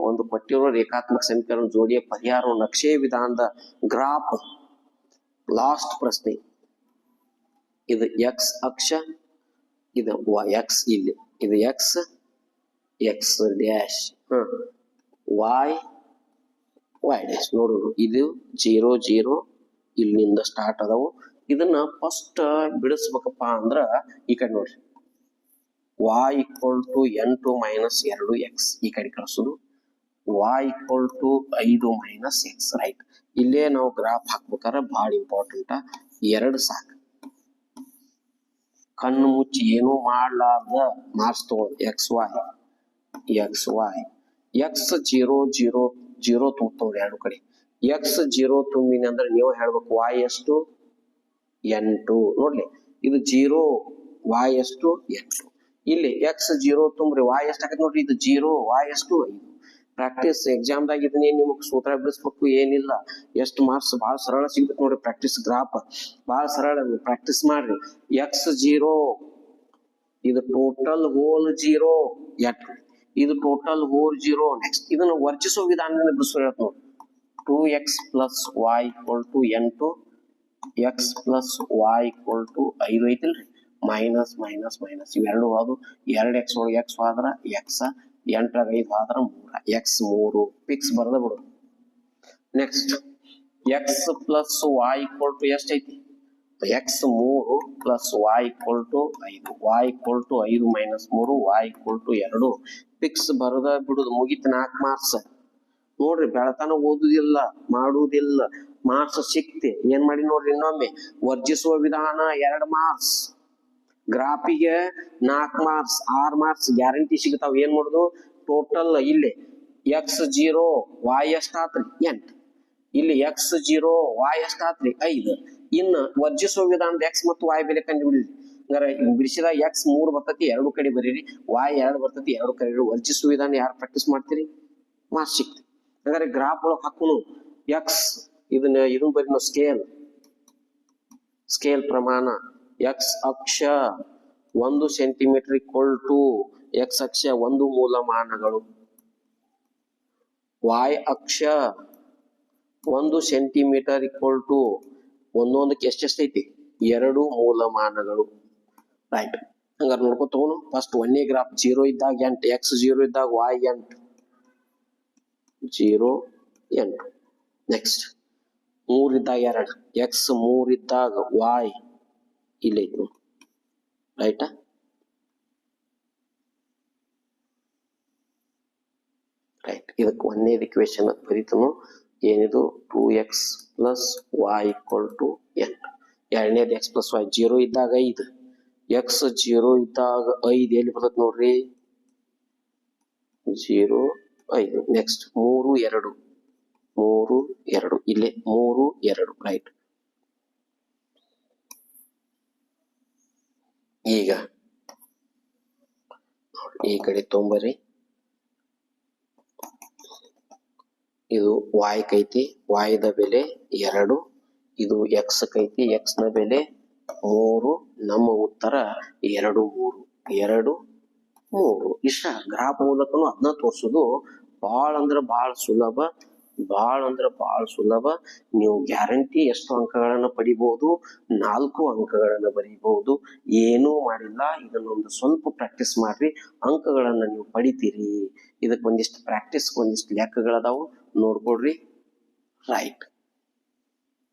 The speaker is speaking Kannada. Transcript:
ಒಂದು ಪಟ್ಟಿರೋ ರೇಖಾತ್ಮಕ ಸಮೀಕರಣ ಜೋಡಿಯ ಪರಿಹಾರ ನಕ್ಷೆ ವಿಧಾನದ ಗ್ರಾಫ್. ಲಾಸ್ಟ್ ಪ್ರಶ್ನೆ. ಇದು ಎಕ್ಸ್ ಅಕ್ಷ, ಇದು ಎಕ್ಸ್ ಇಲ್ಲಿ. ಇದು x x dash hmm. Y y dash ನೋಡೋಣ. ಇದು ಜೀರೋ ಜೀರೋ ಇಲ್ಲಿಂದ ಸ್ಟಾರ್ಟ್ ಅದಾವು ಇದನ್ನ ಫಸ್ಟ್ ಬಿಡಿಸ್ಬೇಕಪ್ಪ ಅಂದ್ರ ಈ ಕಡೆ ನೋಡ್ರಿ. ವಾಯ್ ಈಕ್ವಲ್ ಟು ಎಂಟು ಮೈನಸ್ ಎರಡು ಎಕ್ಸ್ ಈ ಕಡೆ ಕಳಿಸೋದು. Y ಈಕ್ವಲ್ ಟು ಐದು ಮೈನಸ್ ಎಕ್ಸ್ ರೈಟ್ ಇಲ್ಲೇ ನಾವು ಗ್ರಾಫ್ ಹಾಕ್ಬೇಕಾದ್ರೆ ಭಾಳ ಇಂಪಾರ್ಟೆಂಟ್ ಎರಡು ಸಾಕು. ಕಣ್ಣು ಮುಚ್ಚಿ ಏನೂ ಮಾಡ್ಲಾರ್ದ ಮಾರ್ಕ್ಸ್ ತಗೊಳ್ಳೋದು x y x y x zero zero zero ತುಂಬ್ತವ್ರಿ ಎರಡು ಕಡೆ. ಎಕ್ಸ್ ಜೀರೋ ತುಂಬಿನಿ ಅಂದ್ರೆ ನೀವು ಹೇಳ್ಬೇಕು ವಾಯ್ ಎಷ್ಟು? ಎಂಟು ನೋಡ್ಲಿ, ಇದು ಜೀರೋ ವಾಯ್ ಎಷ್ಟು? ಎಂಟು ಇಲ್ಲಿ ಎಕ್ಸ್ ಜೀರೋ ತುಂಬ್ರಿ ವಾಯ್ ಎಷ್ಟು ಆಗತ್ತೆ ನೋಡ್ರಿ? ಇದು ಜೀರೋ ವಾಯ್ ಎಷ್ಟು? ಐದು. ಪ್ರಾಕ್ಟೀಸ್ ಎಕ್ಸಾಮ್ದಾಗ ಇದನ್ನೇ ನಿಮಗೆ ಸೂತ್ರ ಬಿಡಿಸ್ಬೇಕು, ಏನಿಲ್ಲ. ಎಷ್ಟು ಮಾರ್ಕ್ಸ್ ಭಾಳ ಸರಳ ಸಿಗ್ಬೇಕು ನೋಡ್ರಿ ಪ್ರಾಕ್ಟೀಸ್ ಗ್ರಾಪ್ ಭಾಳ ಸರಳ ಪ್ರಾಕ್ಟೀಸ್ ಮಾಡ್ರಿ. ಎಕ್ಸ್ ಜೀರೋ ಇದು ಟೋಟಲ್ ಹೋಲ್ ಜೀರೋ ಎಟ್ ಇದು ಟೋಟಲ್ ಹೋಲ್ ಜೀರೋ ನೆಕ್ಸ್ಟ್ ಇದನ್ನ ವರ್ಜಿಸೋ ವಿಧಾನ ಬಿಡಿಸೋ ಹೇಳ್ತ ನೋಡಿ two x plus y equal to ಎಂಟು x plus y equal to ಐದು ಐತಿಲ್ರಿ. ಮೈನಸ್ ಮೈನಸ್ ಮೈನಸ್ ಇವೆರಡು ಅದು ಎರಡು ಎಕ್ಸ್ ಒಳಗೆ ಎಕ್ಸ್ ಹೋದ್ರ ಎಕ್ಸ್ ಎಂಟ್ರಾಗ ಐದು ಆದ್ರೆ ಮೂರ. ಎಕ್ಸ್ ಮೂರು. ಪಿಕ್ಸ್ ಬರ್ದ ಬಿಡು. Next x plus y equal to ಎಷ್ಟೈತಿ ಎಕ್ಸ್ ಮೂರು ಪ್ಲಸ್ ವಾಯ್ ಈಕ್ವಲ್ ಟು ಐದು. ವಾಯ್ ಈಕ್ವಲ್ ಟು ಐದು ಮೈನಸ್ ಮೂರು. ವಾಯ್ ಈಕ್ವಲ್ ಟು ಎರಡು. ಪಿಕ್ಸ್ ಬರದ ಬಿಡುದು. ಮುಗಿತ್ ನಾಲ್ಕು ಮಾರ್ಕ್ಸ್ ನೋಡ್ರಿ ಬೆಳತನ ಓದುದಿಲ್ಲ ಮಾಡುವುದಿಲ್ಲ ಮಾರ್ಕ್ಸ್ ಸಿಕ್ತಿ. ಏನ್ ಮಾಡಿ ನೋಡ್ರಿ ಇನ್ನೊಮ್ಮೆ? ವರ್ಜಿಸುವ ವಿಧಾನ ಎರಡು ಮಾರ್ಕ್ಸ್ ಗ್ರಾಫಿಗೆ ನಾಲ್ಕು ಮಾರ್ಕ್ಸ್, ಆರ್ ಮಾರ್ಕ್ಸ್ ಗ್ಯಾರಂಟಿ ಸಿಗ್ತಾವ. ಏನ್ ಮಾಡುದು? ಟೋಟಲ್ ಇಲ್ಲಿ ಎಕ್ಸ್ ಜೀರೋ ವಾಯ್ ಎಷ್ಟಾತ್ರಿ ಎಂಟ್. ಇಲ್ಲಿ ಎಕ್ಸ್ ಜೀರೋ ವಾಯ್ ಎಷ್ಟಾತ್ರಿ ಐದು. ಇನ್ನು ವರ್ಜಿಸುವ ವಿಧಾನದ ಎಕ್ಸ್ ಮತ್ತು ವಾಯ್ ಬೆಲೆ ಕಂಡುಬಿಡ್ರಿ. ಅಂದ್ರೆ ಬಿಡಿಸಿದಾಗ ಎಕ್ಸ್ ಮೂರು ಬರ್ತತಿ, ಎರಡು ಕಡೆ ಬರೀರಿ. ವಾಯ್ ಎರಡು ಬರ್ತತಿ, ಎರಡು ಕಡೆ ವರ್ಜಿಸುವ ವಿಧಾನ ಯಾರು ಪ್ರಾಕ್ಟೀಸ್ ಮಾಡ್ತೀರಿ? ಮಾರ್ಕ್ಸ್ ಸಿಕ್ತಿ ಹಂಗಾರೆ ಗ್ರಾಫ್ ಒಳಗೆ ಹಾಕುನು. ಎಕ್ಸ್ ಇದನ್ನ ಇದನ್ನ ಬರೀ ಸ್ಕೇಲ್ ಸ್ಕೇಲ್ ಪ್ರಮಾಣ. ಎಕ್ಸ್ ಅಕ್ಷ ಒಂದು ಸೆಂಟಿಮೀಟರ್ ಇಕ್ವಲ್ ಟು ಎಕ್ಸ್ ಅಕ್ಷ ಒಂದು ಮೂಲಮಾನಗಳು. ವಾಯ್ ಅಕ್ಷ ಒಂದು ಸೆಂಟಿಮೀಟರ್ ಇಕ್ವಲ್ ಟು ಒಂದೊಂದಕ್ಕೆ ಎಷ್ಟೆಷ್ಟೈತಿ ಎರಡು ಮೂಲಮಾನಗಳು. ರೈಟ್ ಹಂಗಾರೆ ನೋಡ್ಕೊ ತಗೋನು ಫಸ್ಟ್ ಒಂದೇ ಗ್ರಾಫ್ ಜೀರೋ ಇದ್ದಾಗ ಎಂಟು ಎಕ್ಸ್ ಜೀರೋ ಇದ್ದಾಗ ವಾಯ್ ಎಂಟು. ಜೀರೋ ಎಂಟು. ನೆಕ್ಸ್ಟ್ ಮೂರಿದ್ದಾಗ ಎರಡು ಎಕ್ಸ್ ಮೂರಿದ್ದಾಗ ವಾಯ್ ಇಲ್ಲೈತಿ ರೈಟಾ ರೈಟ್ ಇದಕ್ಕೆ ಒಂದೇ ಇಕ್ವೇಶನ್ ಬರೀತನು. ಏನಿದು? Two x plus y equal to N ಎರಡನೇದು ಎಕ್ಸ್ ಪ್ಲಸ್ ವೈ ಜೀರೋ ಇದ್ದಾಗ ಐದು. ಎಕ್ಸ್ ಜೀರೋ ಇದ್ದಾಗ ಐದು ಎಲ್ಲಿ ಬರ್ತದೆ ನೋಡ್ರಿ? ಜೀರೋ ಐದು. ನೆಕ್ಸ್ಟ್ ಮೂರು, ಎರಡು. ಮೂರು, ಎರಡು. ಇಲ್ಲೇ ಮೂರು, ಎರಡು. ರೈಟ್ ಈಗ. ಈ ಕಡೆ ತೊಂಬರಿ ಇದು ವಾಯ್ ಕೈತಿ ವಾಯ್ದ ಬೆಲೆ ಎರಡು, ಇದು ಎಕ್ಸ್ ಕೈತಿ ಎಕ್ಸ್ನ ಬೆಲೆ ಮೂರು, ನಮ್ಮ ಉತ್ತರ ಎರಡು ಮೂರು ಎರಡು ಮೂರು. ಇಷ್ಟ ಗ್ರಾಫ್ ಮೂಲಕನು ಅದನ್ನ ತೋರಿಸೋದು. ಬಹಳ ಅಂದ್ರ ಬಹಳ ಸುಲಭ. ಭಾಳ ಅಂದ್ರೆ ಬಹಳ ಸುಲಭ. ನೀವು ಗ್ಯಾರಂಟಿ ಎಷ್ಟು ಅಂಕಗಳನ್ನ ಪಡಿಬಹುದು ನಾಲ್ಕು ಅಂಕಗಳನ್ನ ಬರೀಬಹುದು ಏನೂ ಮಾಡಿಲ್ಲ. ಇದನ್ನೊಂದು ಸ್ವಲ್ಪ ಪ್ರಾಕ್ಟೀಸ್ ಮಾಡ್ರಿ. ಅಂಕಗಳನ್ನ ನೀವು ಪಡಿತೀರಿ. ಇದಕ್ಕೆ ಒಂದಿಷ್ಟು ಪ್ರಾಕ್ಟೀಸ್ ಒಂದಿಷ್ಟು ಲೆಕ್ಕಗಳದಾವು ನೋಡ್ಕೊಡ್ರಿ. ರೈಟ್